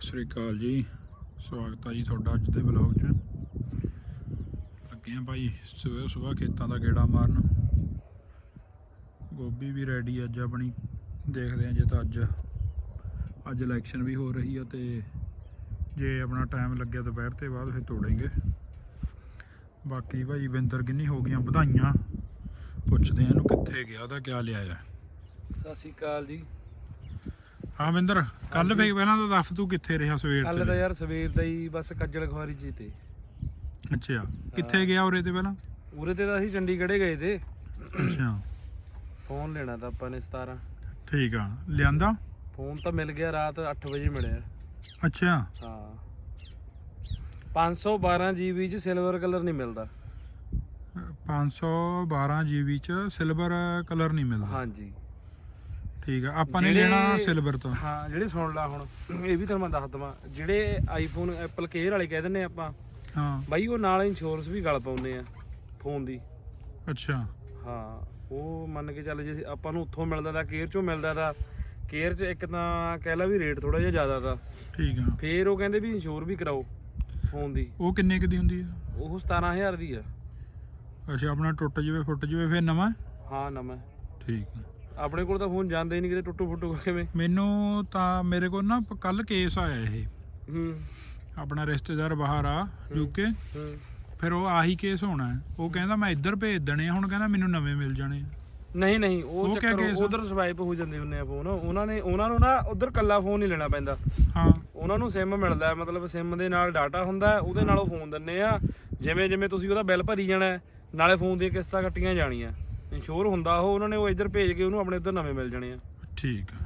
ਸਤਿ ਸ੍ਰੀ ਅਕਾਲ ਜੀ। ਸਵਾਗਤ ਹੈ ਜੀ ਤੁਹਾਡਾ ਅੱਜ ਦੇ ਵਲੌਗ 'ਚ। ਲੱਗੇ ਆ ਭਾਈ ਸਵੇਰ ਸਵੇਰ ਖੇਤਾਂ ਦਾ ਗੇੜਾ ਮਾਰਨ। ਗੋਭੀ ਵੀ ਰੈਡੀ ਅੱਜ ਆਪਣੀ ਦੇਖਦੇ ਆ ਜੇ ਤਾਂ ਅੱਜ। ਅੱਜ ਇਲੈਕਸ਼ਨ ਵੀ ਹੋ ਰਹੀ ਆ ਤੇ ਜੇ ਆਪਣਾ ਟਾਈਮ ਲੱਗਿਆ ਦੁਪਹਿਰ ਤੇ ਬਾਅਦ ਫਿਰ ਤੋੜेंगे ਬਾਕੀ ਭਾਈ ਵਿੰਦਰ ਕਿੰਨੀ ਹੋ ਗਈਆਂ ਵਧਾਈਆਂ। ਪੁੱਛਦੇ ਆ ਇਹਨੂੰ ਕਿੱਥੇ ਗਿਆ ਤਾਂ ਕਿਆ ਲਿਆ ਆ ਸਤਿ ਸ਼੍ਰੀ ਅਕਾਲ ਜੀ। ਹਾਂ ਵਿੰਦਰ ਕੱਲ। ਵੇ ਪਹਿਲਾਂ ਤਾਂ ਦੱਸ ਤੂੰ ਕਿੱਥੇ ਰਿਹਾ ਸਵੇਰ ਕੱਲ ਤੇ? ਤਾਂ ਯਾਰ ਸਵੇਰ ਦਾ ਹੀ ਬਸ ਕੱਜਲ ਖਵਾਰੀ ਜੀ ਤੇ। ਅੱਛਾ ਕਿੱਥੇ ਗਿਆ ਉਰੇ ਤੇ ਪਹਿਲਾਂ? ਉਰੇ ਤੇ ਤਾਂ ਅਸੀਂ ਚੰਡੀਗੜ੍ਹੇ ਗਏ ਤੇ। ਅੱਛਾ। ਫੋਨ ਲੈਣਾ ਤਾਂ ਆਪਾਂ ਨੇ 17 ਠੀਕ ਆ ਲਿਆਂਦਾ? ਫੋਨ ਤਾਂ ਮਿਲ ਗਿਆ ਰਾਤ 8 ਵਜੇ ਮਿਲਿਆ। ਅੱਛਾ। ਹਾਂ। 512 GB ਚ ਸਿਲਵਰ ਕਲਰ ਨਹੀਂ ਮਿਲਦਾ। 512 GB ਚ ਸਿਲਵਰ ਕਲਰ ਨਹੀਂ ਮਿਲਦਾ। ਹਾਂਜੀ। ਠੀਕ ਆ ਆਪਾਂ ਨੇ ਜਿਹੜੇ- ਲੈਣਾ ਸਿਲਵਰ ਤੋਂ। ਹਾਂ ਜਿਹੜੇ ਸੁਣ ਲਾ ਹੁਣ ਇਹ ਵੀ ਤੁਹਾਨੂੰ ਮੈਂ ਦੱਸ ਦਵਾਂ ਜਿਹੜੇ ਆਈਫੋਨ ਐਪਲ ਕੇਅਰ ਵਾਲੇ ਕਹਿ ਦਿੰਨੇ ਆਪਾਂ ਹਾਂ। ਬਾਈ ਉਹ ਨਾਲ ਇੰਸ਼ੋਰੈਂਸ ਵੀ ਗਲ ਪਾਉਂਦੇ ਆ ਫੋਨ ਦੀ। ਅੱਛਾ। ਹਾਂ ਉਹ ਮੰਨ ਕੇ ਚੱਲ ਜੇ ਆਪਾਂ ਨੂੰ ਉੱਥੋਂ ਮਿਲਦਾ ਤਾਂ ਕੇਅਰ ਚੋਂ ਮਿਲਦਾ ਤਾਂ ਕੇਅਰ 'ਚ ਇੱਕ ਤਾਂ ਕਹਿ ਲਾ ਵੀ ਰੇਟ ਥੋੜਾ ਜਿਹਾ ਜ਼ਿਆਦਾ ਤਾਂ। ਠੀਕ ਆ। ਫੇਰ ਉਹ ਕਹਿੰਦੇ ਵੀ ਇੰਸ਼ੋਰ ਵੀ ਕਰਾਓ ਫੋਨ ਦੀ। ਉਹ ਕਿੰਨੇ ਕੁ ਦੀ ਹੁੰਦੀ ਆ? ਉਹ 17000 ਦੀ ਆ। ਅੱਛਾ ਆਪਣਾ ਟੁੱਟ ਜਵੇ ਫੁੱਟ ਜਵੇ ਫਿਰ ਨਵਾਂ? ਹਾਂ ਨਵਾਂ। ਠੀਕ ਆ। ਆਪਣੇ ਕੋਲ ਤਾਂ ਫੋਨ ਜਾਂਦੇ ਹੀ ਨਹੀਂ ਕਿਤੇ ਟੁੱਟੂ ਫੁੱਟੂ ਕਿਵੇਂ ਮੈਨੂੰ ਤਾਂ ਮੇਰੇ ਕੋਲ ਨਾ ਕੱਲ ਕੇਸ ਆਇਆ ਇਹ। ਹੂੰ। ਆਪਣਾ ਰਿਸ਼ਤੇਦਾਰ ਬਾਹਰ ਆ ਯੂਕੇ ਹੂੰ। ਫਿਰ ਉਹ ਆਹੀ ਕੇਸ ਹੋਣਾ ਹੈ। ਉਹ ਕਹਿੰਦਾ ਮੈਂ ਇੱਧਰ ਭੇਜ ਦੇਣੇ ਹੁਣ ਕਹਿੰਦਾ ਮੈਨੂੰ ਨਵੇਂ ਮਿਲ ਜਾਣੇ। ਨਹੀਂ ਨਹੀਂ ਉਹ ਚੱਕਰ? ਉਧਰ ਸਵਾਈਪ ਹੋ ਜਾਂਦੇ ਹੁੰਨੇ ਆ ਫੋਨ ਉਹਨਾਂ ਨੇ ਉਹਨਾਂ ਨੂੰ ਨਾ ਉਧਰ ਕੱਲਾ ਫੋਨ ਨਹੀਂ ਲੈਣਾ ਪੈਂਦਾ। ਹਾਂ। ਉਹਨਾਂ ਨੂੰ ਸਿਮ ਮਿਲਦਾ ਹੈ, ਮਤਲਬ ਸਿਮ ਦੇ ਨਾਲ ਡਾਟਾ ਹੁੰਦਾ ਹੈ, ਉਹਦੇ ਨਾਲ ਉਹ ਫੋਨ ਦਿੰਨੇ ਆ। ਜਿਵੇਂ ਜਿਵੇਂ ਤੁਸੀਂ ਉਹਦਾ ਬਿੱਲ ਭਰੀ ਜਾਣਾ ਹੈ, ਨਾਲੇ ਫੋਨ ਦੀਆਂ ਕਿਸ਼ਤਾਂ ਕੱਟੀਆਂ ਜਾਣੀਆਂ। ਇੰਸ਼ੋਰ ਹੁੰਦਾ ਉਹ ਉਹਨਾਂ ਨੇ ਉਹ ਇੱਧਰ ਭੇਜ ਕੇ ਉਹਨੂੰ ਆਪਣੇ ਇੱਧਰ ਨਵੇਂ ਮਿਲ ਜਾਣੇ ਆ। ਠੀਕ ਆ।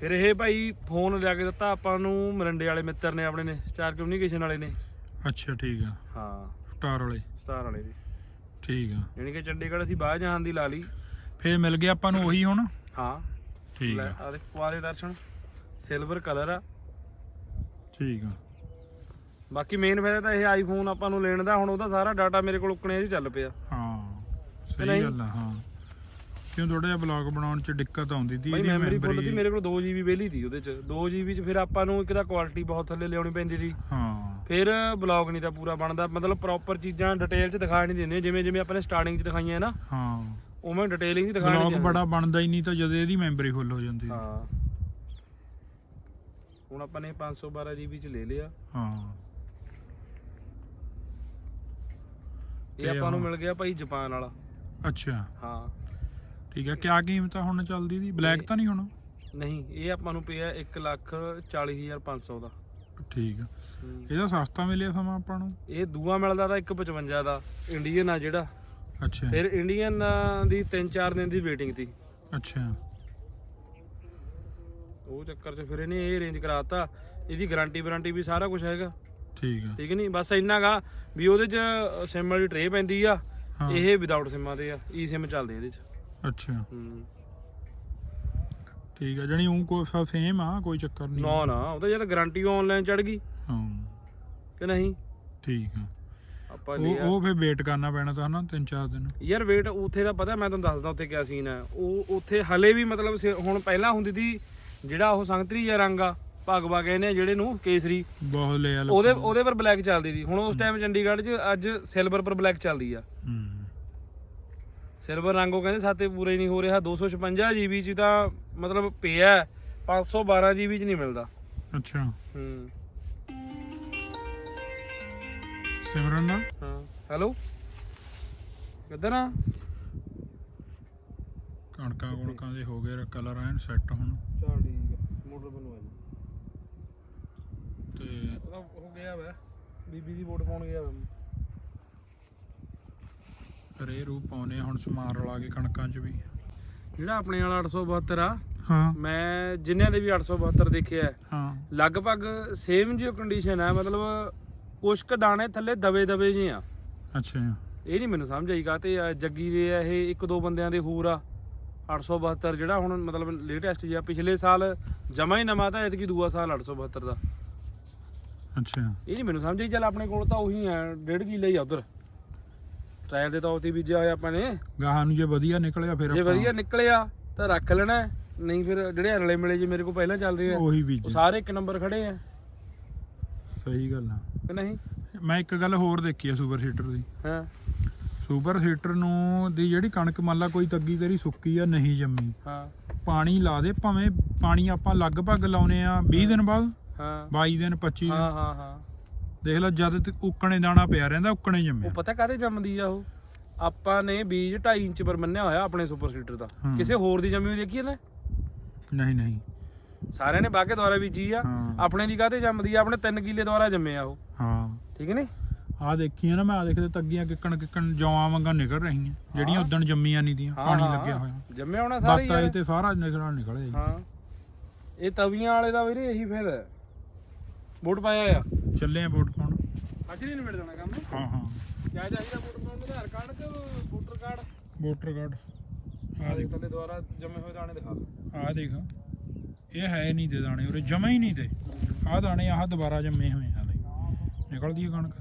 ਫਿਰ ਇਹ ਭਾਈ ਫੋਨ ਲਿਆ ਕੇ ਦਿੱਤਾ ਆਪਾਂ ਨੂੰ ਮਰੰਡੇ ਵਾਲੇ ਮਿੱਤਰ ਨੇ ਆਪਣੇ ਨੇ ਸਟਾਰ ਕਮਿਊਨੀਕੇਸ਼ਨ ਵਾਲੇ ਨੇ। ਅੱਛਾ ਠੀਕ ਆ। ਹਾਂ। ਸਟਾਰ ਵਾਲੇ। ਸਟਾਰ ਵਾਲੇ ਨੇ ਠੀਕ ਆ। ਯਾਨੀ ਕਿ ਚੰਡੀਗੜ੍ਹ ਅਸੀਂ ਬਾਹਰ ਜਾਣ ਦੀ ਲਾ ਲਈ। ਫੇਰ ਮਿਲ ਗਿਆ ਆਪਾਂ ਨੂੰ ਉਹੀ ਹੁਣ? ਹਾਂ। ਠੀਕ ਲੈ ਆ। ਆ ਦੇਖ ਦੇ ਦਰਸ਼ਨ। ਸਿਲਵਰ ਕਲਰ ਆ। ਠੀਕ ਆ। ਬਾਕੀ ਮੇਨ ਫਾਇਦਾ ਤਾਂ ਇਹ ਆਈਫੋਨ ਆਪਾਂ ਨੂੰ ਲੈਣ ਦਾ ਹੁਣ ਉਹਦਾ ਸਾਰਾ ਡਾਟਾ ਮੇਰੇ ਕੋਲ ਉੱਕਣੇ 'ਚ ਚੱਲ ਪਿਆ। ਸਹੀ ਨਹੀਂ? ਗੱਲ ਆ ਹਾਂ। ਕਿਉਂ ਥੋੜਾ ਜਿਹਾ ਬਲੌਗ ਬਣਾਉਣ ਚ ਦਿੱਕਤ ਆਉਂਦੀ ਸੀ ਬਈ ਇਹਦੀ ਮੈਮਰੀ ਫੁੱਲ ਸੀ ਮੇਰੇ ਕੋਲ 2 GB ਵਿਹਲੀ ਸੀ ਉਹਦੇ 'ਚ। 2 GB 'ਚ ਫਿਰ ਆਪਾਂ ਨੂੰ ਇੱਕ ਤਾਂ ਕੁਆਲਿਟੀ ਬਹੁਤ ਥੱਲੇ ਲਿਆਉਣੀ ਪੈਂਦੀ ਸੀ ਹਾਂ। ਫਿਰ ਬਲੌਗ ਨਹੀਂ ਤਾਂ ਪੂਰਾ ਬਣਦਾ। ਮਤਲਬ ਪ੍ਰੋਪਰ ਚੀਜ਼ਾਂ ਡਿਟੇਲ 'ਚ ਦਿਖਾ ਨਹੀਂ ਦਿੰਦੇ। ਜਿਵੇਂ ਜਿਵੇਂ ਆਪਾਂ ਨੇ ਸਟਾਰਟਿੰਗ 'ਚ ਦਿਖਾਈਆਂ ਨਾ ਹਾਂ। ਉਵੇਂ ਡਿਟੇਲਿੰਗ ਨਹੀਂ ਬਲੌਗ ਦਿੰਦੇ ਬੜਾ ਬਣਦਾ ਹੀ ਨਹੀਂ ਤਾਂ ਜਦੋਂ ਇਹਦੀ ਮੈਮਰੀ ਫੁੱਲ ਹੋ ਜਾਂਦੀ। ਹਾਂ। ਹੁਣ ਆਪਾਂ ਨੇ 512 GB 'ਚ ਲੈ ਲਿਆ। ਹਾਂ। ਇਹ ਆਪਾਂ ਨੂੰ ਮਿਲ ਗਿਆ ਭਾਈ ਜਾਪਾਨ ਵਾਲਾ। ਅੱਛਾ। ਹਾਂ। ਠੀਕ ਆ ਕਿਆ ਕੀਮਤ ਆ ਹੁਣ ਚੱਲਦੀ ਦੀ ਬਲੈਕ ਤਾਂ ਨਹੀਂ ਹੁਣ? ਨਹੀਂ ਇਹ ਆਪਾਂ ਨੂੰ ਪਿਆ 1 ਲੱਖ 40500 ਦਾ। ਠੀਕ ਆ। ਹੂੰ। ਇਹਦਾ ਸਸਤਾ ਮਿਲਿਆ ਸਮਾਂ ਆਪਾਂ ਨੂੰ? ਇਹ ਦੂਆ ਮਿਲਦਾ ਤਾਂ 155 ਦਾ ਇੰਡੀਅਨ ਆ ਜਿਹੜਾ। ਅੱਛਾ। ਫਿਰ ਇੰਡੀਅਨ ਦੀ 3-4 ਦਿਨ ਦੀ ਵੇਟਿੰਗ ਸੀ। ਅੱਛਾ। ਉਹ ਚੱਕਰ 'ਚ ਫਿਰ ਇਹਨੇ ਇਹ ਅਰੇਂਜ ਕਰਾਤਾ। ਇਹਦੀ ਗਾਰੰਟੀ ਵਾਰੰਟੀ ਵੀ ਸਾਰਾ ਕੁਝ ਹੈਗਾ। ਠੀਕ ਆ। ਠੀਕ ਨਹੀਂ? ਬਸ ਇੰਨਾ ਗਾ ਵੀ ਉਹਦੇ 'ਚ ਸਿਮ ਵਾਲੀ ਟਰੇ ਪੈਂਦੀ ਆ। ਹਾਂ ਇਹ ਵਿਦਆਊਟ ਸਿਮਾਂ ਦੇ ਆ ਈ ਸਿਮ ਚੱਲਦੇ ਇਹਦੇ 'ਚ। ਅੱਛਾ। ਹੂੰ। ਠੀਕ ਆ ਜਣੀ ਉਹ ਕੋਈ ਫੇਮ ਆ ਕੋਈ ਚੱਕਰ ਨਹੀਂ। ਨਾ ਨਾ ਉਹਦਾ ਜੇ ਤਾਂ ਗਾਰੰਟੀ ਆਨਲਾਈਨ ਚੜ ਗਈ। ਹਾਂ। ਕਿ ਨਹੀਂ? ਠੀਕ ਆ। ਆਪਾਂ ਉਹ ਉਹ ਫੇਰ ਵੇਟ ਕਰਨਾ ਪੈਣਾ ਤਾਂ ਹਨਾ ਤਿੰਨ ਚਾਰ ਦਿਨ। ਯਾਰ ਵੇਟ ਉੱਥੇ ਦਾ ਪਤਾ ਮੈਂ ਤੁਹਾਨੂੰ ਦੱਸਦਾ ਉੱਥੇ ਕਿਆ ਸੀਨ ਹੈ ਉਹ ਉੱਥੇ ਹਲੇ ਵੀ ਮਤਲਬ ਹੁਣ ਪਹਿਲਾਂ ਹੁੰਦੀ ਸੀ ਜਿਹੜਾ ਉਹ ਸੰਗਤਰੀ ਜਿਹਾ ਰੰਗ ਆ। ਭਗਵਾ ਕਹਿੰਦੇ ਆ ਜਿਹੜੇ ਨੂੰ ਕੇਸਰੀ। ਬਹੁਤ ਲਿਆ ਲੋਕਾਂ ਉਹਦੇ। ਉਹਦੇ ਪਰ ਬਲੈਕ ਚੱਲਦੀ ਸੀ। ਹੁਣ ਉਸ ਟਾਈਮ ਚੰਡੀਗੜ੍ਹ 'ਚ ਅੱਜ ਸਿਲਵਰ ਪਰ ਬਲੈਕ ਚੱਲਦੀ ਆ। ਹੂੰ। ਸਿਲਵਰ ਰੰਗ ਉਹ ਕਹਿੰਦੇ ਸਾਤੇ ਪੂਰਾ ਹੀ ਨਹੀਂ ਹੋ ਰਿਹਾ। 256 GB 'ਚ ਤਾਂ ਮਤਲਬ ਪਿਆ 512 GB 'ਚ ਨਹੀਂ ਮਿਲਦਾ। ਅੱਛਾ। ਹੂੰ। ਸਿਮਰਨ ਹਾਂ। ਹੈਲੋ? ਕਿੱਧਰ ਆ? ਕਣਕਾਂ ਕੁਣਕਾਂ ਦੇ ਹੋ ਗਏ ਕਲਰ ਐਨ ਸੈੱਟ ਹੁਣ। ਚਲ ਠੀਕ ਆ। ਮੋਟਰ ਬਣਵਾ ਲਈ ਉਹਦਾ ਹੋ ਗਿਆ ਵਾ। ਬੀਬੀ ਦੀ ਵੋਟ ਪਾਉਣ ਗਿਆ ਵਾ। ਰੇ ਰੂ ਪਾਉਨੇ ਹੁਣ ਸਮਾਨ ਰਲਾ ਕੇ ਕਣਕਾਂ 'ਚ ਵੀ। ਜਿਹੜਾ ਆਪਣੇ ਵਾਲਾ 872 ਆ ਹਾਂ। ਮੈਂ ਜਿੰਨਿਆਂ ਦੇ ਵੀ 872 ਦੇਖਿਆ ਹੈ, ਹਾਂ। ਲਗਭਗ ਸੇਮ ਜਿਹੀ ਕੰਡੀਸ਼ਨ ਹੈ ਮਤਲਬ ਕੁਛ ਕੁ ਦਾਣੇ ਥੱਲੇ ਦਬੇ ਦਬੇ ਜਿਹੇ ਆ। ਅੱਛਾ। ਇਹ ਨਹੀਂ ਮੈਨੂੰ ਸਮਝ ਆਈ ਕਾ ਤੇ ਜੱਗੀ ਦੇ ਆ ਇਹ ਇੱਕ ਦੋ ਬੰਦਿਆਂ ਦੇ ਹੋਰ ਆ 872 ਜਿਹੜਾ ਹੁਣ ਮਤਲਬ ਲੇਟੈਸਟ ਜਿਹਾ ਪਿਛਲੇ ਸਾਲ ਜਮਾ ਹੀ ਨਵਾਂ ਤਾਂ ਐਤਕੀ ਦੂਆ ਸਾਲ 872 ਦਾ। ਅੱਛਾ। ਇਹ ਨਹੀਂ ਮੈਨੂੰ ਸਮਝ ਆਈ ਚੱਲ ਆਪਣੇ ਕੋਲ ਤਾਂ ਉਹੀ ਆ ਡੇਢ ਕਿੱਲੇ ਹੀ ਆ ਉਧਰ। ਟ੍ਰਾਇਲ ਦੇ ਤੌਰ ਤੇ ਬੀਜਿਆ ਹੋਇਆ ਆਪਾਂ ਨੇ। ਗਾਹਾਂ ਨੂੰ ਜੇ ਵਧੀਆ ਨਿਕਲਿਆ ਫਿਰ ਜੇ ਆਪਾਂ- ਵਧੀਆ ਨਿਕਲਿਆ ਤਾਂ ਰੱਖ ਲੈਣਾ ਹੈ। ਨਹੀਂ ਫਿਰ ਜਿਹੜੇ ਰਲੇ ਮਿਲੇ ਜੇ ਮੇਰੇ ਕੋਲ ਪਹਿਲਾਂ ਚੱਲ ਰਹੇ ਆ ਉਹੀ ਉਹ ਬੀਜ ਸਾਰੇ ਇੱਕ ਨੰਬਰ ਖੜੇ ਆ। ਸਹੀ ਗੱਲ ਆ। ਕਿ ਨਹੀਂ? ਮੈਂ ਇੱਕ ਗੱਲ ਹੋਰ ਦੇਖੀ ਆ ਸੁਪਰ ਸੀਟਰ ਦੀ। ਹਾਂ। ਸੁਪਰ ਸੀਟਰ ਨੂੰ ਦੀ ਜਿਹੜੀ ਕਣਕ ਮੰਨ ਲਾ ਕੋਈ ਤੱਗੀ ਤੇਰੀ ਸੁੱਕੀ ਆ ਨਹੀਂ ਜੰਮੀ। ਹਾਂ। ਪਾਣੀ ਲਾ ਦੇ ਭਾਵੇਂ ਪਾਣੀ ਆਪਾਂ ਲਗਭਗ ਲਾਉਨੇ ਆ 20 ਦਿਨ ਬਾਅਦ। ਹਾਂ। 22 ਦਿਨ 25 ਹਾਂ ਦਿਨ। ਹਾਂ ਹਾਂ ਦੇਖ ਲੈ ਜਦ ਤੱਕ ਉੱਕਣੇ ਦਾਣਾ ਪਿਆ ਰਹਿੰਦਾ ਉੱਕਣੇ ਉਹ ਜੰਮਿਆ ਪਤਾ ਕਾਹਦੇ ਜੰਮਦੀ ਆ ਉਹ? ਆਪਾਂ ਨੇ ਬੀਜ 2.5 ਇੰਚ ਪਰ ਮੰਨਿਆ ਹੋਇਆ ਆਪਣੇ ਸੁਪਰ ਸੀਡਰ ਦਾ। ਹੂੰ। ਕਿਸੇ ਹੋਰ ਦੀ ਜੰਮੀ ਹੋਈ ਦੇਖੀ ਇਹਨੇ? ਨਹੀਂ ਨਹੀਂ। ਸਾਰਿਆਂ ਨੇ ਬਾਗੇ ਦੁਆਰਾ ਬੀਜੀ ਆ। ਹਾਂ। ਆਪਣੇ ਦੀ ਕਾਹਤੇ ਜੰਮਦੀ ਆ? ਆਪਣੇ 3 ਕਿੱਲੇ ਦੁਆਰਾ ਜੰਮੇ ਆ ਉਹ। ਹਾਂ। ਠੀਕ ਨਹੀਂ ਆ ਦੇਖੀਆਂ ਨਾ ਮੈਂ ਆ ਦੇਖਦੇ ਤੱਗੀਆਂ ਕਿੱਕਣ ਕਿੱਕਣ ਜੌਆਂ ਵਾਂਗਾਂ ਨਿਕਲ ਰਹੀਆਂ। ਜਿਹੜੀਆਂ ਉਦੋਂ ਜੰਮੀਆਂ ਨਹੀਂ ਦੀਆਂ ਪਾਣੀ ਲੱਗਿਆ ਹੋਇਆ। ਜੰਮਿਆ ਹੋਣਾ ਸਾਰੇ ਹੀ ਬਾਤਾਂ ਯਾਰ। ਤੇ ਸਾਰਾ ਨਿਕਲਣਾ ਨਿਕਲੇ ਹਾਂ। ਇਹ ਤਵੀਆਂ ਵਾਲੇ ਦਾ ਵੀਰੇ ਇਹੀ ਫਾਇਦਾ। ਹੈ ਬੂਟ ਪਾਇਆ ਆ? ਚੱਲੇ ਆ ਵੋਟ ਪਾਉਣ। ਅੱਜ ਨਹੀਂ ਨਿਬੜ ਜਾਣਾ ਕੰਮ? ਹਾਂ ਹਾਂ। ਕਿਆ ਚਾਹੀਦਾ ਬੂਟ ਪਾਉਣ ਨੂੰ ਆਧਾਰ ਕਾਰਡ ਤੇ ਵੋਟਰ ਕਾਰਡ? Voter card. ਆ ਦੇਖ ਥੱਲੇ ਦੁਆਰਾ ਜੰਮੇ ਹੋਏ ਦਾਣੇ ਦਿਖਾ ਆ ਦੇਖ। ਇਹ ਹੈ ਨਹੀਂ ਦੇ ਦਾਣੇ ਉਰੇ ਜਮਾ ਹੀ ਨਹੀਂ ਤੇ ਆਹ ਦਾਣੇ ਆਹ ਦੁਬਾਰਾ ਜੰਮੇ ਹੋਏ ਆ ਲੈ ਨਿਕਲਦੀ ਹੈ ਕਣਕ।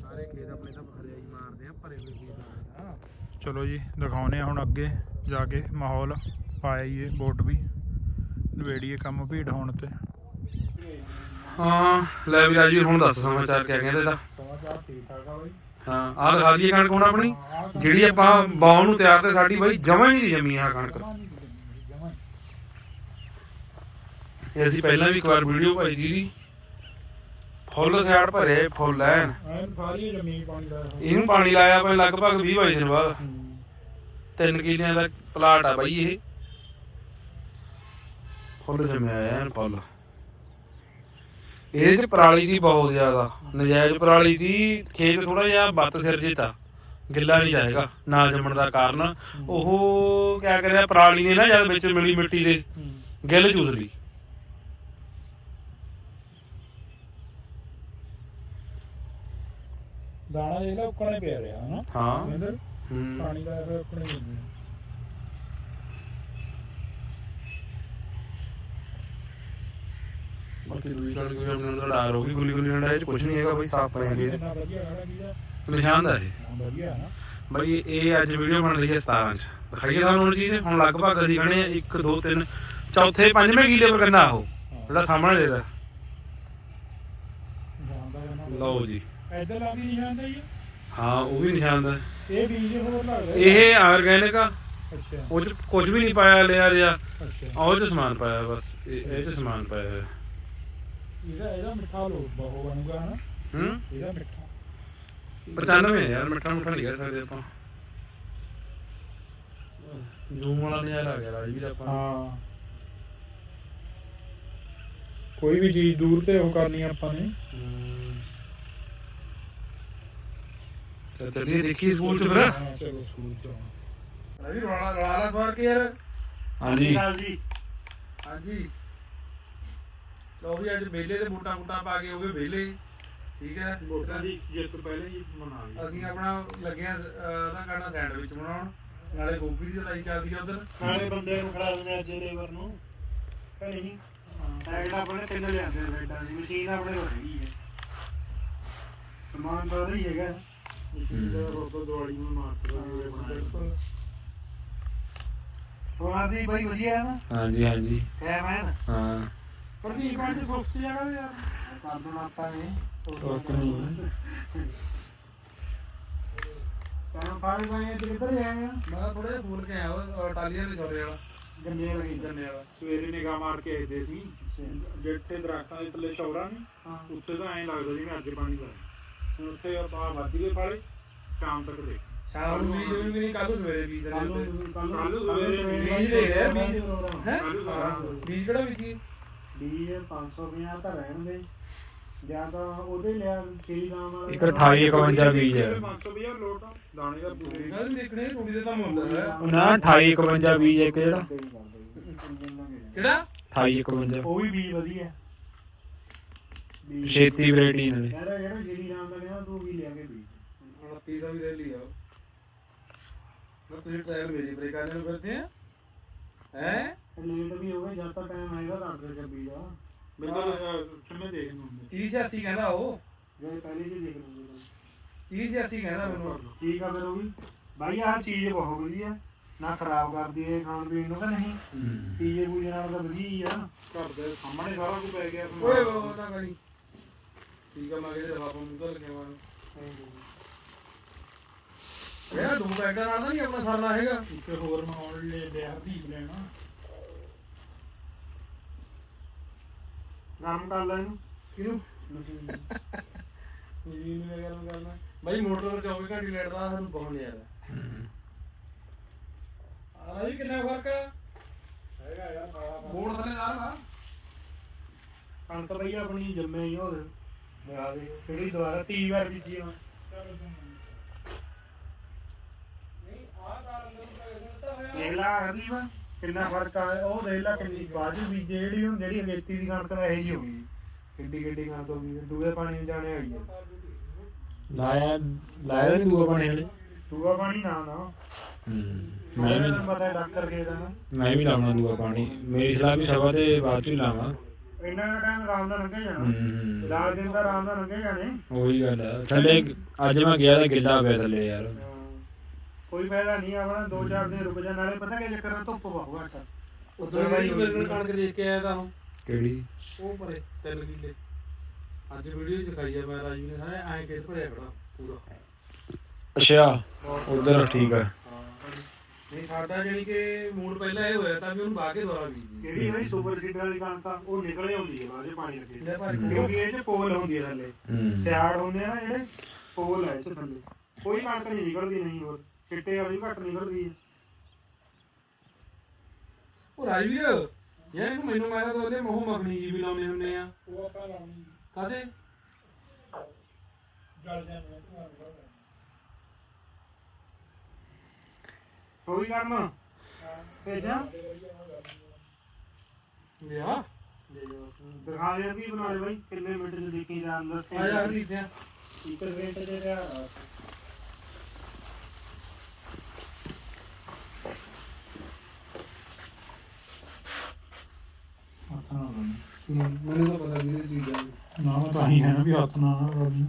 ਸਾਰੇ ਖੇਤ ਆਪਣੇ ਤਾਂ ਹਰਿਆਈ ਮਾਰਦੇ ਆ ਭਰੇ ਹੋਏ ਖੇਤ ਆ। ਚਲੋ ਜੀ ਦਿਖਾਉਨੇ ਆ ਹੁਣ ਅੱਗੇ ਜਾ ਕੇ ਮਾਹੌਲ ਪਾਈਏ ਵੋਟ ਵੀ। ਨਵੇੜੀਏ ਕੰਮ ਭੀੜ ਹੋਣ ਤੇ। ਹਾਂ, ਲੈ ਵੀ ਰਾਜਵੀਰ, ਹੁਣ ਦੱਸ ਸਮਾਚਾਰ ਕਿਆ ਕਹਿੰਦੇ ਦਾ। ਸਮਾਚਾਰ ਠੀਕ ਠਾਕ ਆ ਬਈ ਹਾਂ, ਆਹ ਦਿਖਾ ਦਈਏ ਕਣਕ ਹੁਣ ਆਪਣੀ। ਜਿਹੜੀ ਆਪਾਂ ਬਾਉਣ ਨੂੰ ਤਿਆਰ ਤੇ ਸਾਡੀ ਬਈ, ਜਮਾ ਹੀ ਨਹੀਂ ਜੰਮੀ ਆ ਕਣਕ। ਇਹ ਅਸੀਂ ਪਹਿਲਾਂ ਵੀ ਇੱਕ ਵਾਰ ਵੀਡੀਓ ਪਾਈ ਸੀ ਦੀ ਫੁੱਲ ਸਾਈਡ ਭਰੇ, ਫੁੱਲ ਐਨ ਸਾਰੀ ਜ਼ਮੀਨ ਪਾਣੀ ਦਾ ਇਹਨੂੰ ਪਾਣੀ ਲਾਇਆ ਆਪਾਂ ਲਗਭਗ 20 22 ਦਿਨ ਬਾਅਦ। ਤਿੰਨ ਕਿੱਲਿਆਂ ਦਾ ਪਲਾਟ ਆ ਬਾਈ ਇਹ। ਫੁੱਲ ਜਮਿਆ ਐਨ ਫੁੱਲ। ਇਹਦੇ ਚ ਪਰਾਲੀ ਦੀ ਬਹੁਤ ਜ਼ਿਆਦਾ ਨਜਾਇਜ਼ ਪਰਾਲੀ ਦੀ ਖੇਤ ਥੋੜਾ ਜਿਹਾ ਬੱਤ ਸਿਰਜਿਤ ਆ ਗਿੱਲਾ ਨਹੀਂ ਜਾਏਗਾ ਨਾ ਜੰਮਣ ਦਾ ਕਾਰਨ। ਉਹ ਕਿਆ ਕਰਿਆ ਪਰਾਲੀ ਨੇ ਨਾ ਜਦ ਵਿੱਚ ਮਿਲੀ ਮਿੱਟੀ ਦੇ ਗਿੱਲ ਚੂਸ ਲਈ। ਦਾਣਾ ਜਿਹੜਾ ਉੱਕਣੇ ਪਿਆ ਰਿਹਾ ਹਨਾ? ਹਾਂ। ਪਾਣੀ ਦਾ ਉੱਕਣੇ ਹੀ ਹੁੰਦਾ ਬਾਕੀ ਦੂਜੀ ਕਣਕ ਵੀ ਆਪਣੇ ਅੰਦਰ ਡਾਰ ਹੋ ਗਈ ਗੁੱਲੀ ਗੁੱਲੀ ਡੰਡਾ ਇਹ ਚ ਕੁਝ ਨਹੀਂ ਹੈਗਾ ਬਈ ਸਾਫ਼ ਪਏ ਹੈਗੇ ਇਹਦੇ। ਨਿਸ਼ਾਨ ਦਾ ਇਹ? ਹਾਂ ਵਧੀਆ ਨਾ। ਬਈ ਇਹ ਅੱਜ ਵੀਡੀਓ ਬਣ ਰਹੀ ਹੈ 17 ਚ। ਦਿਖਾਈਏ ਤੁਹਾਨੂੰ ਹੁਣ ਚੀਜ਼ ਹੁਣ ਲਗਭਗ ਅਸੀਂ ਖੜੇ ਆ 1 2 3 ਚੌਥੇ ਪੰਜਵੇਂ ਕਿਲੇ ਪਰ ਗੰਨਾ ਉਹ। ਜਿਹੜਾ ਸਾਹਮਣੇ ਦੇਦਾ ਲਓ ਜੀ। ਇੱਧਰ ਲੱਗ ਨਹੀਂ ਜਾਂਦਾ ਜੀ। ਹਾਂ ਉਹ ਵੀ ਨਿਸ਼ਾਨ ਦਾ ਇਹ ਬੀਜ ਹੋਰ ਲੱਗਦਾ ਇਹ ਆਰਗੈਨਿਕ ਆ। ਅੱਛਾ। ਉਹ ਚ ਕੁਝ ਵੀ ਨਹੀਂ ਪਾਇਆ ਲਿਆ ਰਿਆ ਅੱਛਾ। ਉਹ ਚ ਸਮਾਨ ਪਾਇਆ ਬਸ। ਇਹ ਚ ਸਮਾਨ ਪਾਇਆ ਇਹਦਾ ਇਹਦਾ ਮਿੱਠਾ ਲੋ ਬਹੁ ਬਣੂਗਾ ਹਨਾ। ਹੂੰ? ਇਹਦਾ ਮਿੱਠਾ। 95 ਹੈ ਯਾਰ ਮਿੱਠਾ ਮਿੱਠਾ ਨਹੀਂ ਕਹਿ ਸਕਦੇ ਆਪਾਂ। ਜੂਮ ਵਾਲਾ ਨਜ਼ਾਰਾ ਆ ਗਿਆ ਰਾਜ ਵੀ ਆਪਾਂ ਹਾਂ। ਕੋਈ ਵੀ ਚੀਜ਼ ਦੂਰ ਤੇ ਉਹ ਕਰਨੀ ਆਪਾਂ ਨੇ। ਤਾਂ ਚੱਲੀਏ ਦੇਖੀ ਸਕੂਲ ਚ ਫਿਰ। ਹਾਂ ਚਲੋ ਸਕੂਲ ਚ ਰਵੀ ਰੋਲਾ ਰੋਲਾ ਸਵਾਰ ਕੇ ਯਾਰ। ਹਾਂਜੀ। ਹਾਂਜੀ। ਲੋ ਵੀ ਅੱਜ ਮੇਲੇ ਦੇ ਬੂਟਾ ਬੂਟਾ ਪਾ ਕੇ ਉਹ ਵੀ ਵਿਹਲੇ। ਠੀਕ ਹੈ? ਵੋਟਾਂ ਦੀ ਜਿੱਤ ਪਹਿਲੇ ਹੀ ਮਨਾ ਲਈ। ਅਸੀਂ ਆਪਣਾ ਲੱਗੇ ਆ ਉਹਦਾ ਕਰਨਾ ਸੈਂਡਵਿਚ ਬਣਾਉਣ। ਨਾਲੇ ਗੋਭੀ ਦੀ ਲੜਾਈ ਚੱਲਦੀ ਆ ਉਧਰ। ਨਾਲੇ ਬੰਦੇ ਨੂੰ ਖੜਾ ਦਿੰਦੇ ਅੱਜ ਲੇਬਰ ਨੂੰ। ਕਿ ਨਹੀਂ? ਸਾਈਡ ਆਪਣੇ ਤਿੰਨ ਲਿਆਂਦੇ ਨੇ ਸਾਈਡਾਂ ਦੀ ਮਸ਼ੀਨ ਆਪਣੇ ਕੋਲ ਹੈਗੀ ਹੈ ਸਮਾਨ ਤਾਂ ਉਹਦਾ ਹੀ ਹੈਗਾ। ਮਸ਼ੀਨ ਦਾ ਰੋਕੋ ਦਿਵਾਲੀ ਨੂੰ ਮਾਰਚ ਬਿਲਕੁਲ। ਹੋਰ ਦੀ ਬਈ ਵਧੀਆ ਹੈ ਨਾ? ਹਾਂਜੀ ਹਾਂਜੀ। ਹੈ ਮੈਂ? ਹਾਂ। ਪ੍ਰਦੀਪ ਅੱਜ ਸੁਸਤ ਜਗਾ ਯਾਰ ਕਰ ਦੇਣਾ ਆਪਾਂ ਨੇ ਸੁਸਤ ਨਹੀਂ ਤਾਂ ਪਾਣੀ ਪਾਣੀ ਤੇ ਕਿੱਧਰ ਜਾਏ ਆ ਮੈਂ ਥੋੜੇ ਜਿਹਾ ਫੂਲ ਕੇ ਆਇਆ ਉਹ ਟਾਲੀਆਂ ਦੇ ਛੋਰੇ ਵਾਲਾ। ਗੰਨੇ ਲਗੀ ਗੰਨੇ ਵਾਲਾ ਸਵੇਰੇ ਨਿਗਾਹ ਮਾਰ ਕੇ ਆਏ ਸੀ। ਜਿੱਥੇ ਦਰਖਤਾਂ ਦੇ ਥੱਲੇ ਸ਼ੌਰਾ ਨੇ ਹਾਂ। ਉੱਤੇ ਤਾਂ ਐਂ ਲੱਗਦਾ ਜਿਵੇਂ ਅੱਜ ਪਾਣੀ ਪਾਇਆ ਹੁਣ ਉੱਥੇ ਆ ਬਾਹਰ ਵੱਜ ਗਏ ਫਾਲੇ ਸ਼ਾਮ ਤੱਕ ਦੇਖ ਸ਼ਾਮ ਨੂੰ ਵੀ ਵੀ ਨਹੀਂ ਕੱਲ ਨੂੰ ਸਵੇਰੇ ਵੀ ਕੱਲ ਨੂੰ ਕੱਲ ਕੱਲ੍ਹ ਨੂੰ ਸਵੇਰੇ ਬੀਜ ਦੇ ਰਿਹਾ, ਬੀਜ। ਹੈ ਕੱਲ੍ਹ ਨੂੰ ਸਾਰਾ। ਬੀਜ ਵਿੱਚ ਬੀਜ 550 ਤਾਂ ਰਹਿਣਗੇ। ਜਾਂ ਤਾਂ ਉਹਦੇ ਲਿਆ ਸ਼੍ਰੀ ਰਾਮ ਵਾਲਾ ਇੱਕ 28 51 ਬੀਜ ਹੈ। 550 ਲੋਟ ਦਾਣੇ ਦਾ ਪੂਰੇ ਦੇ ਦੇਖਣੇ ਕੁੜੀ ਦੇ ਤਾਂ ਮੁੱਲ ਹੈ। ਨਾ 28 51 ਬੀਜ ਇੱਕ ਜਿਹੜਾ। ਕਿਹੜਾ? 28 51 ਉਹ ਵੀ ਬੀਜ ਵਧੀਆ ਛੇਤੀ ਵੈਰਾਈਟੀ ਨਾਲੇ ਕਹਿੰਦਾ ਜਿਹੜਾ ਸ਼੍ਰੀ ਰਾਮ ਦਾ ਕਹਿੰਦਾ ਤੂੰ ਵੀ ਲਿਆ ਕੇ ਬੀਜ 29 ਦਾ ਵੀ ਲੈ ਲਿਆ ਮੈਂ ਤੁਸੀਂ ਟ੍ਰਾਇਲ ਮੇਰੀ ਬ੍ਰੇਕ ਆਨੇ ਨੂੰ ਕਰਦੇ ਆ ਹੈ? ਲੇਟ ਵੀ ਹੋ ਗਿਆ ਜਦ ਤੱਕ ਟਾਈਮ ਆਏਗਾ ਤਾਂ ਅੱਗੇ ਕਰ ਬੀਜ ਆ। ਮੇਰੇ ਕੋਲ ਕਿੰਨੇ ਦੇਖ ਨੂੰ ਹੁੰਦੇ 30 86 ਕਹਿੰਦਾ ਉਹ। ਜੇ ਪਹਿਲੇ ਜੀ ਦੇਖ ਲੂੰਗੇ 30 86 ਕਹਿੰਦਾ ਮੈਨੂੰ। ਠੀਕ ਆ ਫਿਰ ਉਹ ਵੀ। ਭਾਈ ਆਹ ਚੀਜ਼ ਬਹੁਤ ਵਧੀਆ। ਨਾ ਖਰਾਬ ਕਰਦੀ ਏ ਖਾਣ ਪੀਣ ਨੂੰ ਕਿ ਨਹੀਂ। ਪੀਜੇ ਪੂਜੇ ਨਾਲ ਤਾਂ ਵਧੀਆ ਹੀ ਆ। ਘਰ ਦੇ ਸਾਹਮਣੇ ਸਾਰਾ ਕੁਝ ਪੈ ਗਿਆ। ਓਏ ਉਹ ਨਾ ਕਰੀ ਠੀਕ ਆ ਮੈਂ ਕਿਹਦੇ ਲਫਾਫਾ ਮੂੰਹ ਤੋਂ ਲੱਗਿਆ ਵਾਂ ਇਹ ਦੋ ਪੈਕਟਾਂ ਨਾਲ ਤਾਂ ਨਹੀਂ ਆਪਣਾ ਸਰਨਾ ਹੈਗਾ। ਇੱਕ ਹੋਰ ਮੰਗਾਉਣ ਲੈ ਲਿਆ ਹਰਦੀਪ ਲੈਣਾ। ਗਰਮ ਕਰ ਲੈ ਇਹਨੂੰ। ਕਿਹਨੂੰ ਜੀ ਨੂੰ ਇਹ ਗੱਲ ਕਰਨਾ। ਬਾਈ ਮੋਟਰ ਪਰ 24 ਘੰਟੇ ਲੈਟਦਾ ਸਾਨੂੰ ਬਹੁਤ ਨਹੀਂ ਆਦਾ ਆ ਵੀ ਕਿੰਨਾ ਫ਼ਰਕ ਆ? ਹੈਗਾ ਯਾਰ ਬੋਰਡ ਥੱਲੇ ਦਾ ਨਾ ਕਣਕ ਬਈ ਆਪਣੀ ਜੰਮੇ ਹੀ ਹੋਰ। ਲਗਾ ਦੇ। ਕਿਹੜੀ ਦੁਆਰਾ 30 ਵਾਰ ਬੀਜੀ ਆ ਨਹੀਂ ਆਹ ਕਾਰ ਅੰਦਰ ਨੂੰ ਦਿੱਤਾ ਹੋਇਆ ਦੇਖ ਲਾ ਹਰਦੀਪ ਕਿੰਨਾ ਫ਼ਰਕ ਆ ਉਹ ਦੇਖ ਲਾ ਕਿੰਨੀ ਬਾਜੂ ਬੀਜੇ ਜਿਹੜੀ ਹੁਣ ਜਿਹੜੀ ਅਗੇਤੀ ਦੀ ਕਣਕ ਤਾਂ ਇਹੋ ਹੋ ਗਈ। ਕਿੱਡੀ ਕਿੱਡੀ ਕਣਕ ਹੋ ਗਈ ਦੂਏ ਪਾਣੀ ਜਾਣੇ ਹੋਈ ਲਾਇਆ ਲਾਇਆ ਨਹੀਂ ਦੂਆ ਪਾਣੀ ਹਲੇ। ਦੂਆ ਪਾਣੀ ਨਾ ਨਾ ਮੈਂ ਵੀ ਪਤਾ ਡਾਕਟਰ ਕੇ ਦਾ ਨਾ। ਮੈਂ ਵੀ ਲਾਉਣਾ ਦੂਆ ਪਾਣੀ। ਮੇਰੀ ਸਲਾਹ ਵੀ ਸਭਾ ਤੇ ਬਾਅਦ ਚ ਲਾਵਾਂ। ਇੰਨਾ ਟਾਈਮ ਆਰਾਮ ਨਾਲ ਲੰਘੇ ਜਾਣਾ। ਰਾਤ ਦਿਨ ਦਾ ਆਰਾਮ ਨਾਲ ਲੰਘੇ ਜਾਣੇ। ਉਹੀ ਗੱਲ ਆ। ਥੱਲੇ ਅੱਜ ਮੈਂ ਗਿਆ ਤਾਂ ਗਿੱਲਾ ਪਿਆ ਥੱਲੇ ਯਾਰ। ਕੋਈ ਫਾਇਦਾ ਨਹੀਂ ਆਪਣਾ ਦੋ ਚਾਰ ਦਿਨ ਰੁਕ ਜਾ ਨਾਲੇ ਪਤਾ ਕੀ ਚੱਕਰ ਆ ਧੁੱਪ ਬਹੁਤ ਘੱਟ ਆ। ਉਦੋਂ ਬਾਈ ਮੇਰੇ ਨਾਲ ਕਣਕ ਦੇਖ ਕੇ ਆਇਆ ਤਾਂ ਉਹ ਕਿਹੜੀ? ਉਹ ਪਰੇ ਤਿੰਨ ਕਿੱਲੇ। ਅੱਜ ਵੀਡੀਓ ਚ ਖਾਈ ਆ ਮੈਂ ਰਾਜੀ ਨੇ ਸਾਰੇ ਐਂ ਕਿਸ ਭਰਿਆ ਖੜਾ ਪੂਰਾ। ਅੱਛਾ ਉਧਰ ਠੀਕ ਆ। ਨਹੀਂ ਸਾਡਾ ਜਿਹੜੀ ਕਿ ਮੂਡ ਪਹਿਲਾਂ ਇਹ ਹੋਇਆ ਤਾਂ ਵੀ ਉਹਨੂੰ ਬਾਹ ਕੇ ਦੁਆਰਾ ਬੀਜੀ ਜਿਹੜੀ ਬਈ ਸੁਪਰ ਸੀਡਰ ਵਾਲੀ ਕਣਕ ਆ? ਉਹ ਨਿਕਲੇ ਆਉਂਦੀ ਹੈ ਬਾਅਦ ਚ ਪਾਣੀ ਲੱਗੇ। ਲੈ ਭਰ ਕਿਉਂਕਿ ਇਹ ਚ ਪੋਲ ਹੁੰਦੀ ਹੈ ਥੱਲੇ। ਹੂੰ। ਸਿਆੜ ਹੁੰਦੇ ਆ ਨਾ ਜਿਹੜੇ ਪੋਲ ਹੈ ਇਹ ਚ ਥੱਲੇ। ਕੋਈ ਕਣਕ ਨਹੀਂ ਨਿਕਲਦੀ ਨਹੀਂ ਹੋਰ। ਚਿੱਟੇ ਵਾਲੀ ਘੱਟ ਨਿਕਲਦੀ ਹੈ ਉਹ ਰਾਜਵੀਰ ਯਾਰ ਇਹਨੂੰ ਮੈਨੂੰ ਮੈਂ ਤਾਂ ਉਹਦੇ ਮੂੰਹ ਮੱਖਣੀ ਜੀ ਵੀ ਲਾਉਣੇ ਹੁੰਦੇ ਆ। ਉਹ ਆਪਾਂ ਲਾਉਣੀ ਕਾਦੇ ਜਲ ਜਾਂਦੇ ਆ ਕੋਈ ਕੰਮ ਭੇਜਾਂ। ਵਿਆਹ? ਦਿਖਾ ਦੇ ਕੀ ਬਣਾ ਦੇ ਬਾਈ ਕਿੰਨੇ ਮਿੰਟ ਚ ਦੇਖੀ ਜਾ ਅੰਦਰ ਆ ਜਾ ਅਗਲੀ ਤੇ ਇੱਕ ਮਿੰਟ ਦੇ ਰਿਹਾ ਲਾਉਣੀ। ਮੈਨੂੰ ਤਾਂ ਪਤਾ ਵੀ ਇਹ ਚੀਜ਼ਾਂ ਨਾ ਮੈਂ ਤਾਂ ਹੀ ਕਹਿਣਾ ਵੀ ਹੱਥ ਨਾਲ ਨਾ ਲਾਉਣੀ।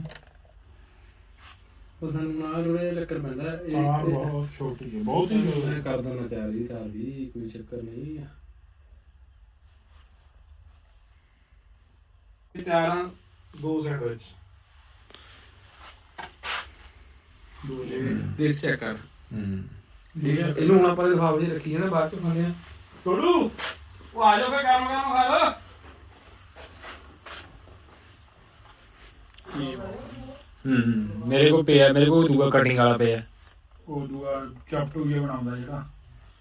ਉਹ ਸਾਨੂੰ ਨਾਲ ਉਹਦੇ ਚੱਕਰ ਪੈਂਦਾ। ਆਹ ਬਹੁਤ ਛੋਟੀ ਹੈ ਬਹੁਤ ਹੀ ਛੋਟੀ ਮੈਂ ਕਰ ਦਿੰਦਾ ਤਿਆਰ ਜੀ ਤਾਂ ਵੀ ਕੋਈ ਚੱਕਰ ਨਹੀਂ ਇਹ ਤਿਆਰਾਂ ਦੋ ਸੈਟ ਵਿੱਚ। ਦੇਖ ਚੈੱਕ ਕਰ। ਹੂੰ। ਹੈ ਇਹਨੂੰ ਹੁਣ ਆਪਾਂ ਲਿਫਾਫੇ 'ਚ ਰੱਖੀ ਹੈ ਨਾ ਬਾਅਦ ਚ ਖਾਂਦੇ ਆ ਟੋਲੂ ਉਹ ਆ ਜਾਓ ਫੇ ਕੰਮ ਕੰਮ ਕਰ ਹੂੰ ਮੇਰੇ ਕੋਲ ਪਿਆ ਮੇਰੇ ਕੋਲ ਦੂਆ ਕਟਿੰਗ ਵਾਲਾ ਪਿਆ। ਉਹ ਦੂਆ ਚਪਟੂ ਜਿਹਾ ਬਣਾਉਂਦਾ ਜਿਹੜਾ।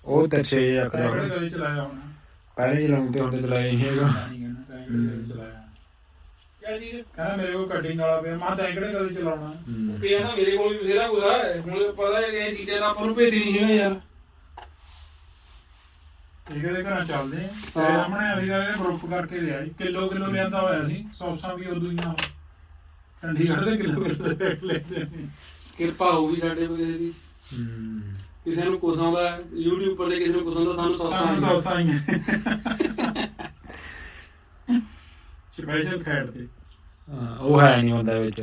ਉਹ ਤਰਛੇ ਜਿਹਾ ਕਿਹੜੇ ਕਦੇ ਚਲਾਇਆ ਹੁਣ। ਪਹਿਲੇ ਚਲਾਉਂ ਤੇ ਹੁੰਦੇ ਚਲਾਇਆ ਨਹੀਂ ਹੈਗਾ ਕਹਿੰਦਾ ਮੇਰੇ ਕੋਲ ਕਟਿੰਗ ਵਾਲਾ ਪਿਆ। ਮੈਂ ਤਾਂ ਕਿਹੜੇ ਕਦੇ ਚਲਾਉਣਾ। ਪਿਆ ਤਾਂ ਮੇਰੇ ਕੋਲ ਵੀ ਬਥੇਰਾ ਕੁਝ ਆ। ਹੁਣ ਪਤਾ ਹੈ ਕਿ ਇਹ ਚੀਜ਼ਾਂ ਦਾ ਆਪਾਂ ਨੂੰ ਭੇਦੀ ਨਹੀਂ ਹੈਗਾ ਯਾਰ। ਇਹ ਕਿਹੜੇ ਘਰਾਂ ਚੱਲਦੇ ਆ ਤੇ ਹਾਂ। ਸਾਹਮਣੇ ਅਲੀ ਦਾ ਗਰੁੱਪ ਕਰਕੇ ਲਿਆ ਸੀ ਕਿਲੋ ਕਿਲੋ ਲਿਆਂਦਾ ਹੋਇਆ ਸੀ। ਸੌਸਾਂ ਵੀ ਉਦੋਂ ਹੀ ਆ ਚੰਡੀਗੜ੍ਹ ਦੇ ਕਿਲੋ ਕਿਲੋ ਦੇ ਰੇਟ ਲੈਂਦੇ ਨੇ। ਕਿਰਪਾ ਹੋਊਗੀ ਸਾਡੇ ਕੋਲ ਕਿਸੇ ਦੀ। ਹੂੰ। ਕਿਸੇ ਨੂੰ ਕੁਛ ਆਉਂਦਾ YouTube ਪਰ ਦੇ ਕਿਸੇ ਨੂੰ ਕੁਛ ਆਉਂਦਾ ਸਾਨੂੰ ਸਾਨੂੰ ਸੌਸਾ ਸੌਸਾਂ ਹੀ ਸਪੈਸ਼ਲ ਖੈੜ ਤੇ। ਹਾਂ, ਉਹ ਹੈ ਨਹੀਂ ਹੁੰਦਾ ਵਿੱਚ।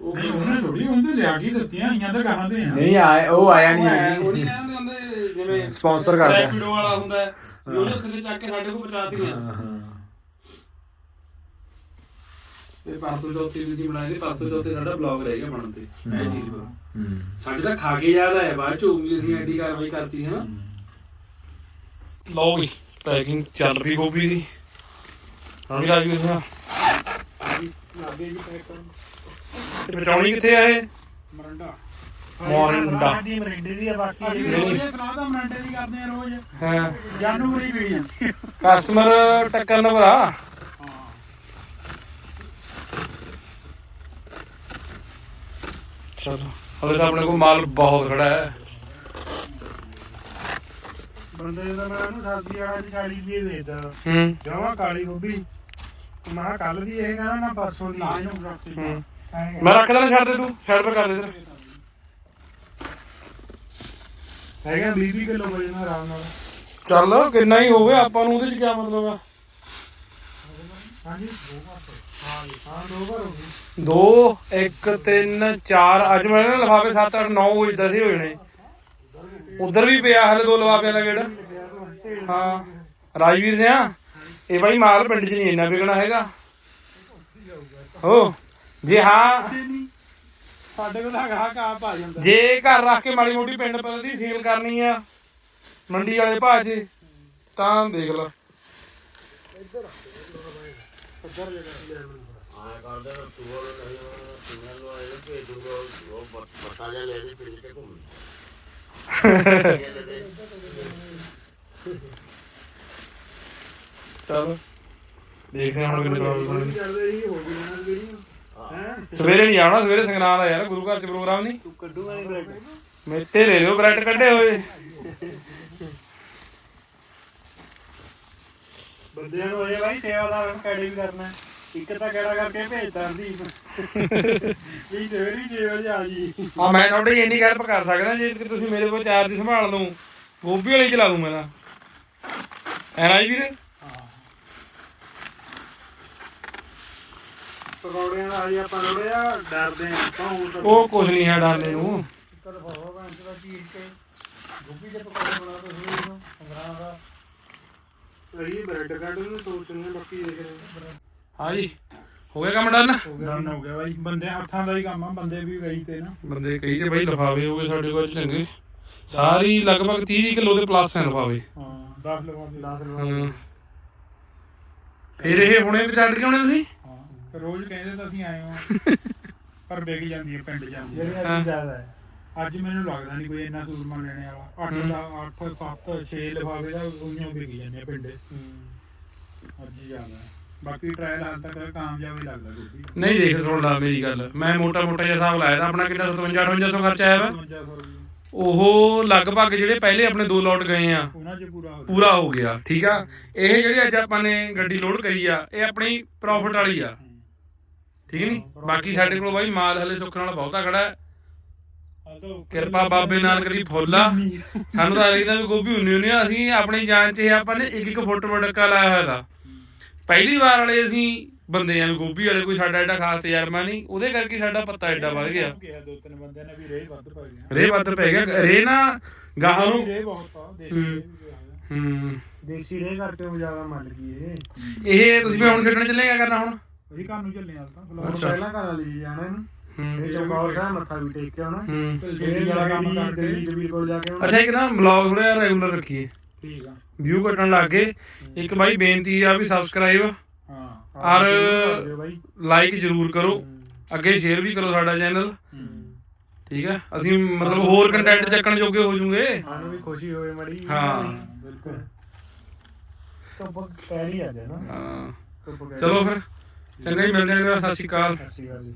ਉਹ ਨਹੀਂ ਉਹਨੇ ਥੋੜੀ ਉਹਨੇ ਲਿਆ ਕੇ ਦਿੱਤੀਆਂ ਆਈਆਂ ਤਾਂ ਕਹਾਂ ਦੇ ਆ। ਨਹੀਂ ਆਇਆ ਉਹ ਆਇਆ ਉਹ ਨਹੀਂ ਨਹੀਂ ਕਹਿੰਦੇ ਹੁੰਦੇ। ਜਿਵੇਂ Sponsor ਕਰਦਾ। ਰੈਪਿਡੋ ਵਾਲਾ ਹੁੰਦਾ ਹੈ ਵੀ ਉਹਨੇ ਥੱਲੇ ਚੱਕ ਕੇ ਸਾਡੇ ਕੋਲ ਪਹੁੰਚਾਤੀਆਂ। ਹਾਂ ਹਾਂ। ਤੇ ਪਰਸੋਂ ਚੌਥੇ ਵੀ ਸੀ ਤੇ ਪਰਸੋਂ ਚੌਥੇ ਸਾਡਾ ਬਲੌਗ ਰਹੇਗਾ ਬਣਨ ਤੇ ਇਹ ਚੀਜ਼ ਪਰ ਹੂੰ। ਸਾਡੇ ਤਾਂ ਖਾ ਕੇ ਯਾਦ ਆਇਆ ਬਾਅਦ ਚੋਂ ਵੀ ਅਸੀਂ ਐਡੀ ਕਾਰਵਾਈ ਕਰਤੀ ਹੈ ਨਾ ਲਓ ਵੀ ਪੈਕਿੰਗ ਚੱਲ ਰਹੀ ਗੋਭੀ ਦੀ। ਹਾਂ ਵੀ ਰਾਜੀ ਉਸਨਾ ਲੱਗੇ ਜੀ ਪੈਕ ਕਰਨ। ਤੇ ਬਚਾਉਣੀ ਕਿੱਥੇ ਆ ਇਹ? ਮਰੰਡਾ। ਮੋਰਿੰਡਾ। ਦੀ ਮਰਿੰਡੇ ਦੀ ਆ ਬਾਕੀ ਰੋਜ਼ ਇਹ ਸਲਾਹ ਤਾਂ ਮਰਿੰਡੇ ਦੀ ਕਰਦੇ ਆ ਰੋਜ਼। ਹਾਂ। ਜਾਨੂ ਬੜੀ ਪੀ ਜਾਂਦੀ ਕਸਟਮਰ ਟੱਕਰ ਨੰਬਰ ਆ। ਚਲੋ ਹਲੇ ਤਾਂ ਆਪਣੇ ਕੋਲ ਮਾਲ ਬਹੁਤ ਖੜਾ ਹੈ। ਬੰਦੇ ਦਾ ਮੈਂ ਉਹਨੂੰ ਸਬਜ਼ੀ ਵਾਲਾ ਦੀ 40 ਰੁਪਏ ਦੇਦਾ ਹੂੰ। ਜਮਾ ਕਾਲੀ ਗੋਭੀ। ਮੈਂ ਕੱਲ ਦੀ ਇਹ ਕਹਿੰਦਾ ਨਾ ਪਰਸੋਂ ਦੀ। ਇਹਨੂੰ ਰੱਖਤੀ ਹੂੰ। ਮੈਂ ਰੱਖ ਦੇਣਾ ਛੱਡ ਦੇ ਤੂੰ। ਸਾਈਡ ਪਰ ਕਰ ਦੇ ਇਧਰ। ਹੈਗਾ 20 ਕਿਲੋ ਵਜਨ ਨਾਲ ਆਰਾਮ ਨਾਲ। ਚੱਲ ਕਿੰਨਾ ਹੀ ਹੋਵੇ ਆਪਾਂ ਨੂੰ ਉਹਦੇ ਚ ਕੀ ਮਤਲਬ ਆ? ਹਾਂਜੀ। ਦੋ ਵਾਰ ਹਾਂ ਜੀ, ਹਾਂ ਦੋ ਵਾਰ ਹੋ ਗਈ 2 1 3 4 ਅੱਜ ਮੈਂ ਨਾ ਲਿਫਾਫੇ 7 8 9 ਹੋ ਜਿੱਦਾਂ ਸੀ ਹੋ ਜਾਣੇ। ਉਧਰ ਵੀ ਪਿਆ ਹਲੇ ਦੋ ਲਵਾ ਪਿਆ ਦਾ ਗੇੜ। ਹਾਂ ਰਾਜਵੀਰ ਸਿਆ ਇਹ ਬਾਈ ਮਾਲ ਪਿੰਡ 'ਚ ਨਹੀਂ ਇੰਨਾ ਵਿਕਣਾ ਹੈਗਾ। ਹੋ ਜੇ ਹਾਂ ਸਾਡੇ ਕੋਲ ਤਾਂ ਗਾਹਕ ਆਪ ਆ ਜਾਂਦਾ। ਜੇ ਘਰ ਰੱਖ ਕੇ ਮਾੜੀ ਮੋਟੀ ਪਿੰਡ ਪਲ ਦੀ ਸੇਲ ਕਰਨੀ ਆ ਮੰਡੀ ਵਾਲੇ ਭਾਅ 'ਚ ਤਾਂ ਦੇਖ ਲਾ। ਆਇਆ ਕਰਦੇ ਨਾ ਸੂਰ ਨਹੀਂ ਸੁਣਨ ਨੂੰ ਆਏ ਕਿ ਦੂਰੋਂ ਉਹ ਬਰਤਾ ਜਾ ਲੈ ਦੇ ਪਿੰਡ ਤੇ ਘੁੰਮ ਚਲ ਦੇਖਦੇ ਹਾਂ ਹੁਣ ਕਿੰਨੇ ਡਾਲਰ ਬਣਦੇ ਕਰਦੇ ਹੀ ਹੋ ਗਈ ਨਾ ਜਿਹੜੀ ਹੈ ਸਵੇਰੇ ਨਹੀਂ ਆਉਣਾ ਸਵੇਰੇ ਸੰਗਰਾਂਦ ਆ ਯਾਰ ਗੁਰੂ ਘਰ 'ਚ ਪ੍ਰੋਗਰਾਮ ਨਹੀਂ? ਤੂੰ ਕੱਢੂਗਾ ਨਹੀਂ ਬ੍ਰੈਡ ਮੇਤੇ ਲੈ ਲਿਓ ਬ੍ਰੈਡ ਕੱਢੇ ਹੋਏ। ਬੰਦਿਆਂ ਨੂੰ ਹੋਏ ਬਾਈ ਸੇਵਾਦਾਰ ਵੀ ਕਰਨਾ। ਇੱਕ ਤਾਂ ਕਿਹੜਾ ਕਰਕੇ ਭੇਜਦਾ ਦੀ ਵੀ ਸਵੇਰੀ 6 ਵਜੇ ਆ ਜੀ। ਆ ਮੈਂ ਤੁਹਾਡੇ ਇੰਨੀ ਹੈਲਪ ਕਰ ਸਕਦਾ ਜੇ ਤੁਸੀਂ ਮੇਰੇ ਕੋਲ ਚਾਰਜ ਸੰਭਾਲ ਲਓ। ਗੋਭੀ ਵਾਲੀ ਚਲਾ ਦੂੰ ਮੈਂ ਤਾਂ। ਐ ਨਾ ਜੀ ਵੀਰੇ। ਪਕੌੜਿਆਂ ਦਾ ਆਈ ਆਪਾਂ ਥੋੜੇ ਆ ਡਰਦੇ ਆ ਹੁਣ ਤਾਂ ਉਹ ਕੁਝ ਨਹੀਂ ਹੈ ਡਾਲੇ ਨੂੰ। ਕਦ ਭਾਵਾ ਬੰਦ ਦਾ ਚੀਰ ਕੇ। ਗੋਭੀ ਦੇ ਪਕੌੜੇ ਬਣਾ ਦੋ ਨੂੰ ਸੰਗਰਾਂ ਦਾ। ਅਰੀ ਬ੍ਰੈਡ ਕੱਢ ਨੂੰ ਸੋਚਣੇ ਬਾਕੀ ਦੇਖ ਰਹੇ ਹਾਂ ਜੀ ਹੋ ਗਿਆ ਕੰਮ ਡਨ? ਡਨ ਹੋ ਗਿਆ ਬਾਈ। ਬੰਦੇ ਹੱਥਾਂ ਦਾ ਹੀ ਕੰਮ ਆ ਬੰਦੇ ਵੀ ਗਈ ਤੇ ਨਾ। ਬੰਦੇ ਕਈ ਤੇ ਬਈ ਲਫਾਵੇ ਹੋ ਗਏ ਸਾਡੇ ਕੋਲ ਚੰਗੇ। ਸਾਰੀ ਲਗਭਗ 30 ਕਿਲੋ ਦੇ ਪਲੱਸ ਹੈ ਲਫਾਵੇ ਹਾਂ 10 ਲਵਾ ਦੇ 10 ਹਾਂ। ਫਿਰ ਇਹ ਹੁਣੇ ਵਿਚਾਰ ਕੇ ਆਉਣੇ ਤੁਸੀਂ? ਰੋਜ਼ ਕਹਿੰਦੇ ਤਾਂ ਅਸੀਂ ਆਏ ਹਾਂ ਪਰ ਵਿਕ ਜਾਂਦੀ ਹੈ ਪਿੰਡ ਜਾਂਦੀ ਹੈ। ਜਿਹੜੀ। ਅੱਜ ਜ਼ਿਆਦਾ ਹੈ। ਅੱਜ ਮੈਨੂੰ ਲੱਗਦਾ ਨਹੀਂ ਕੋਈ ਇੰਨਾ ਸੂਰਮਾ ਲੈਣੇ ਵਾਲਾ। 8 ਦਾ 8 7 6 ਲਿਫਾਫੇ ਦਾ ਉਈਆਂ ਵਿਕ ਜਾਂਦੇ ਆ ਪਿੰਡੇ। ਅੱਜ ਹੀ ਜ਼ਿਆਦਾ ਹੈ। ਬਾਕੀ ਟ੍ਰਾਇਲ ਹਾਲ ਤੱਕ ਕਾਮਯਾਬ ਹੀ ਲੱਗਦਾ ਕੋਈ ਨਹੀਂ ਦੇਖ ਸੁਣ ਲਾ ਮੇਰੀ ਗੱਲ। ਮੈਂ ਮੋਟਾ ਮੋਟਾ ਜਿਹਾ ਹਿਸਾਬ ਲਾਇਆ ਤਾਂ ਆਪਣਾ ਕਿੰਨਾ 57 5800 ਖਰਚਾ ਆਇਆ ਵਾ? 55 ਰੁਪਏ। ਉਹ ਲਗਭਗ ਜਿਹੜੇ ਪਹਿਲੇ ਆਪਣੇ ਦੋ ਲੋਟ ਗਏ ਆ ਉਹਨਾਂ 'ਚ ਪੂਰਾ ਹੋ ਗਿਆ। ਪੂਰਾ ਹੋ ਗਿਆ ਠੀਕ ਆ? ਇਹ ਜਿਹੜੀ ਅੱਜ ਆਪਾਂ ਨੇ ਗੱਡੀ ਲੋਡ ਕਰੀ ਆ ਇਹ ਆਪਣੀ ਪ੍ਰੋਫਿਟ ਵਾਲੀ ਆ। ਠੀਕ ਨਹੀਂ ਬਾਕੀ ਸਾਡੇ ਕੋਲ ਬਾਈ ਮਾਲ ਹਲੇ ਸੁੱਖ ਨਾਲ ਬਹੁਤਾ ਖੜਾ ਹੈ। ਕਿਰਪਾ ਬਾਬੇ ਨਾਨਕ ਦੀ ਫੁੱਲ ਆ। ਸਾਨੂੰ ਤਾਂ ਲੱਗਦਾ ਵੀ ਗੋਭੀ ਹੁੰਨੀ ਹੁੰਨੀ ਆ। ਅਸੀਂ ਆਪਣੀ ਜਾਨ 'ਚ ਇਹ ਆਪਾਂ ਨੇ ਇੱਕ ਇੱਕ ਫੁੱਟ ਮੜਕਾ ਲਾਇਆ ਹੋਇਆ ਦਾ ਪਹਿਲੀ ਵਾਰ ਵਾਲੇ ਅਸੀਂ ਬੰਦੇ ਆ ਵੀ ਗੋਭੀ ਵਾਲੇ ਕੋਈ ਸਾਡਾ ਐਡਾ ਖਾਸ ਤਜਰਬਾ ਨਹੀਂ। ਉਹਦੇ ਕਰਕੇ ਸਾਡਾ ਪੱਤਾ ਐਡਾ ਵੱਧ ਗਿਆ। ਕਿਹਾ ਦੋ ਤਿੰਨ ਬੰਦਿਆਂ ਨੇ ਵੀ ਰੇਹ ਵੱਧ ਪੈ ਗਿਆ ਰੇ ਵੱਧ ਪੈ ਗਿਆ। ਰੇ ਨਾ ਗਾਹਾਂ ਨੂੰ ਰੇਹ ਬਹੁਤ ਆ ਦੇਸੀ ਰੇਹ ਵੀ। ਹੂੰ। ਦੇਸੀ ਕਰਕੇ ਉਹ ਜ਼ਿਆਦਾ ਮੰਨ ਗਈ ਇਹ। ਇਹ ਤੁਸੀਂ ਵੀ ਹੁਣ ਛੱਡਣ ਚੱਲੇ ਕਿਆ ਕਰਨਾ ਹੁਣ? ਉਹੀ ਘਰ ਨੂੰ ਚੱਲੇ ਆ ਤਾਂ ਅੱਛਾ। ਪਹਿਲਾਂ ਘਰ ਵਾਲੀ ਜਾਣਾ ਇਹਨੂੰ। ਹੂੰ। ਇਹ ਚੌਕੌਰ ਦਾ ਮੱਥਾ ਵੀ ਟੇਕ ਕੇ ਆਉਣਾ। ਹੂੰ। ਜਲਦੀ ਵਾਲਾ ਕੰਮ ਕਰਕੇ ਦਿੱਲੀ ਜਬੀਰ ਕੋਲ ਜਾ ਕੇ ਆਉਣਾ। ਅੱਛਾ ਇੱਕ ਨਾ ਬਲੌਗ ਥੋੜਾ ਰੈਗੂਲਰ ਰੱਖੀਏ। ਠੀਕ ਆ। ਵਿਊ ਘਟਣ ਲੱਗ ਗਏ। ਇੱਕ ਬਾਈ ਬੇਨਤੀ ਆ ਵੀ ਸਬਸਕ੍ਰਾਈਬ ਹਾਂ। ਔਰ ਕਰ ਦਿਓ ਬਾਈ। ਲਾਈਕ ਜ਼ਰੂਰ ਕਰੋ। ਅੱਗੇ ਸ਼ੇਅਰ ਵੀ ਕਰੋ ਸਾਡਾ ਚੈਨਲ ਹੂੰ। ਠੀਕ ਆ? ਅਸੀਂ ਮਤਲਬ ਹੋਰ ਕੰਟੈਂਟ ਚੱਕਣ ਜੋਗੇ ਹੋ ਜੂਗੇ ਸਾਨੂੰ ਵੀ ਖੁਸ਼ੀ ਹੋਵੇ ਮੜੀ ਹਾਂ। ਬਿਲਕੁਲ। ਆ ਹਾਂ। ਚਲੋ ਫਿਰ। ਚੰਗਾ ਜੀ ਮਿਲਦੇ ਹਾਂ ਸਤਿ ਸ਼੍ਰੀ ਅਕਾਲ। ਸਤਿ ਸ਼੍ਰੀ ਅਕਾਲ ਜੀ।